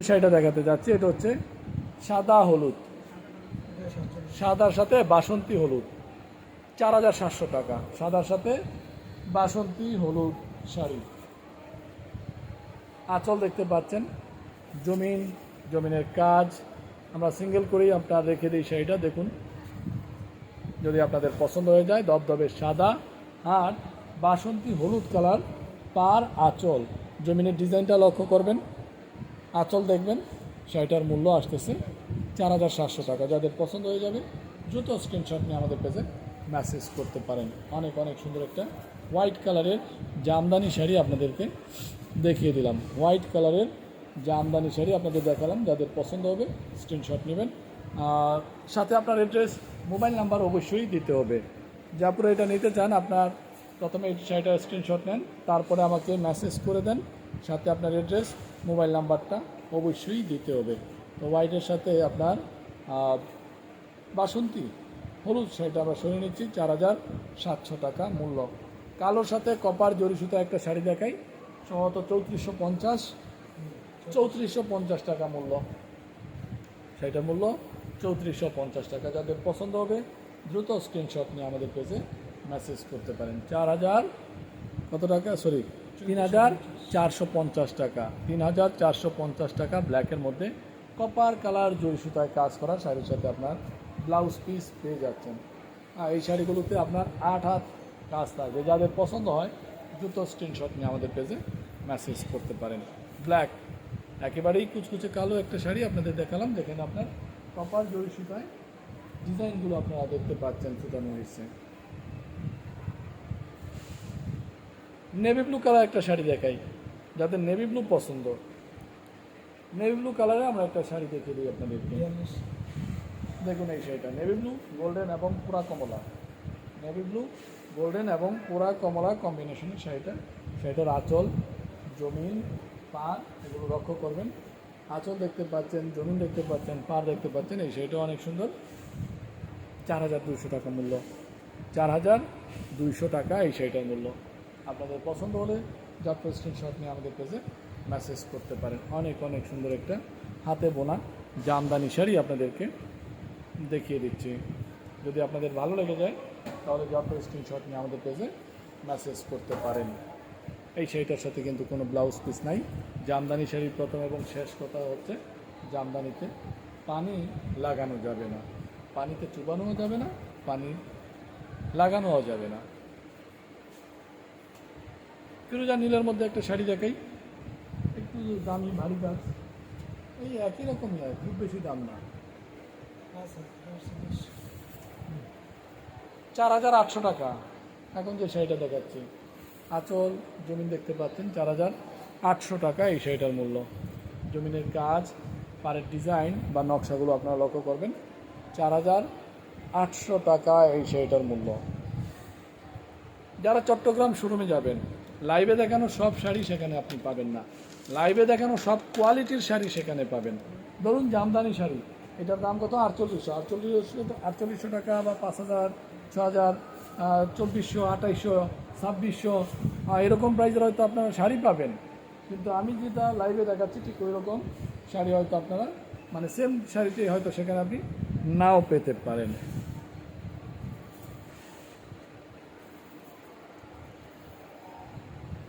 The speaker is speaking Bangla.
শাড়িটা দেখাতে যাচ্ছি, এটা হচ্ছে সাদা হলুদ। সাদার সাথে বাসন্তী হলুদ, চার হাজার সাতশো টাকা। সাদার সাথে বাসন্তী হলুদ শাড়ি। আঁচল দেখতে পাচ্ছেন, জমিন, জমিনের কাজ। আমরা সিঙ্গেল করেই আপনার রেখে দিই শাড়িটা, দেখুন। যদি আপনাদের পছন্দ হয়ে যায় দবদবে সাদা। আর বাসন্তী হলুদ কালার পার আঁচল। জমিনের ডিজাইনটা লক্ষ্য করবেন। আঁচল দেখবেন, শাড়িটার মূল্য আসতেছে চার হাজার সাতশো টাকা। যাদের পছন্দ হয়ে যাবে, দ্রুত স্ক্রিনশট নিয়ে আমাদের পেজে মেসেজ করতে পারেন। অনেক অনেক সুন্দর একটা হোয়াইট কালারের জামদানি শাড়ি আপনাদেরকে দেখিয়ে দিলাম। হোয়াইট কালারের জামদানি শাড়ি আপনাদের দেখালাম, যাদের পছন্দ হবে স্ক্রিনশট নেবেন। আর সাথে আপনার অ্যাড্রেস মোবাইল নাম্বার অবশ্যই দিতে হবে। যাপুরে এটা নিতে চান, আপনার প্রথমে শাড়িটার স্ক্রিনশট নেন, তারপরে আমাকে মেসেজ করে দেন। সাথে আপনার অ্যাড্রেস মোবাইল নাম্বারটা অবশ্যই দিতে হবে। তো হোয়াইটের সাথে আপনার বাসন্তী, হলুদ শাড়িটা আমরা সরিয়ে নিচ্ছি, চার হাজার সাতশো টাকা মূল্য। কালোর সাথে কপার জরি সুতা একটা শাড়ি দেখাই, সম্ভবত চৌত্রিশশো পঞ্চাশ চৌত্রিশশো পঞ্চাশ টাকা মূল্য। সেটার মূল্য চৌত্রিশশো পঞ্চাশ টাকা। যাদের পছন্দ হবে, দ্রুত স্ক্রিনশট নিয়ে আমাদের পেজে মেসেজ করতে পারেন। চার হাজার কত টাকা? সরি তিন হাজার চারশো পঞ্চাশ টাকা। তিন হাজার চারশো পঞ্চাশ টাকা ব্ল্যাকের মধ্যে। কপার কালার জরি সুতায় কাজ করা শাড়ির সাথে আপনার ব্লাউজ পিস পেয়ে যাচ্ছেন। আর এই শাড়িগুলোতে আপনার আট হাত কাজ থাকবে। যাদের পছন্দ হয়, দ্রুত স্ক্রিনশট নিয়ে আমাদের পেজে মেসেজ করতে পারেন। ব্ল্যাক একেবারেই কুচকুচে কালো একটা শাড়ি আপনাদের দেখালাম। দেখেন আপনার কপার জরি সুতায় ডিজাইনগুলো আপনারা দেখতে পাচ্ছেন সুতানো হয়েছে নেভি ব্লু কালার একটা শাড়ি দেখাই যাদের নেভি ব্লু পছন্দ। নেভি ব্লু কালারে আমরা একটা শাড়ি দেখে দিই আপনাদেরকে। দেখুন এই শাড়িটা নেভি ব্লু গোল্ডেন এবং পুরা কমলা। নেভি ব্লু গোল্ডেন এবং পুরা কমলা কম্বিনেশনের শাড়িটা। শাড়িটার আঁচল, জমিন পা এগুলো লক্ষ্য করবেন। আঁচল দেখতে পাচ্ছেন, জমিন দেখতে পাচ্ছেন পা দেখতে পাচ্ছেন, এই শাড়িটা অনেক সুন্দর। চার হাজার দুইশো টাকা মূল্য। চার হাজার দুইশো টাকা এই শাড়িটার মূল্য। আপনাদের পছন্দ হলে যাত্রা স্ক্রিনশট নিয়ে আমাদের পেজে মেসেজ করতে পারেন। অনেক অনেক সুন্দর একটা হাতে বোনা জামদানি শাড়ি আপনাদেরকে দেখিয়ে দিচ্ছি। যদি আপনাদের ভালো লেগে যায়, তাহলে যাত্রা স্ক্রিনশট নিয়ে আমাদের পেজে মেসেজ করতে পারেন। এই শাড়িটার সাথে কিন্তু কোনো ব্লাউজ পিস নাই। জামদানি শাড়ির প্রথম এবং শেষ কথা হচ্ছে, জামদানিতে পানি লাগানো যাবে না। পানিতে চুবানোও যাবে না, পানি লাগানোও যাবে না। ফিরোজা নীলের মধ্যে একটা শাড়ি দেখাই। একটু দামি ভারী কাজ এই একই রকমই হয় খুব বেশি দাম না। চার হাজার আটশো টাকা। এখন যে শাড়িটা দেখাচ্ছি আঁচল জমিন দেখতে পাচ্ছেন চার হাজার আটশো টাকা এই শাড়িটার মূল্য। জমিনের কাজ পাড়ের ডিজাইন বা নকশাগুলো আপনারা লক্ষ্য করবেন। চার হাজার আটশো টাকা এই শাড়িটার মূল্য। যারা চট্টগ্রাম শোরুমে যাবেন লাইভে দেখানো সব শাড়ি সেখানে আপনি পাবেন না। লাইভে দেখানো সব কোয়ালিটির শাড়ি সেখানে পাবেন। ধরুন জামদানি শাড়ি, এটার দাম কত? আটচল্লিশশো। আটচল্লিশশো আটচল্লিশশো টাকা বা পাঁচ হাজার, ছ হাজার চব্বিশশো, আঠাইশশো, ছাব্বিশশো এরকম প্রাইসের হয়তো আপনারা শাড়ি পাবেন। কিন্তু আমি যেটা লাইভে দেখাচ্ছি, ঠিক ওই রকম শাড়ি হয়তো আপনারা মানে সেম শাড়িটি হয়তো সেখানে আপনি নাও পেতে পারেন।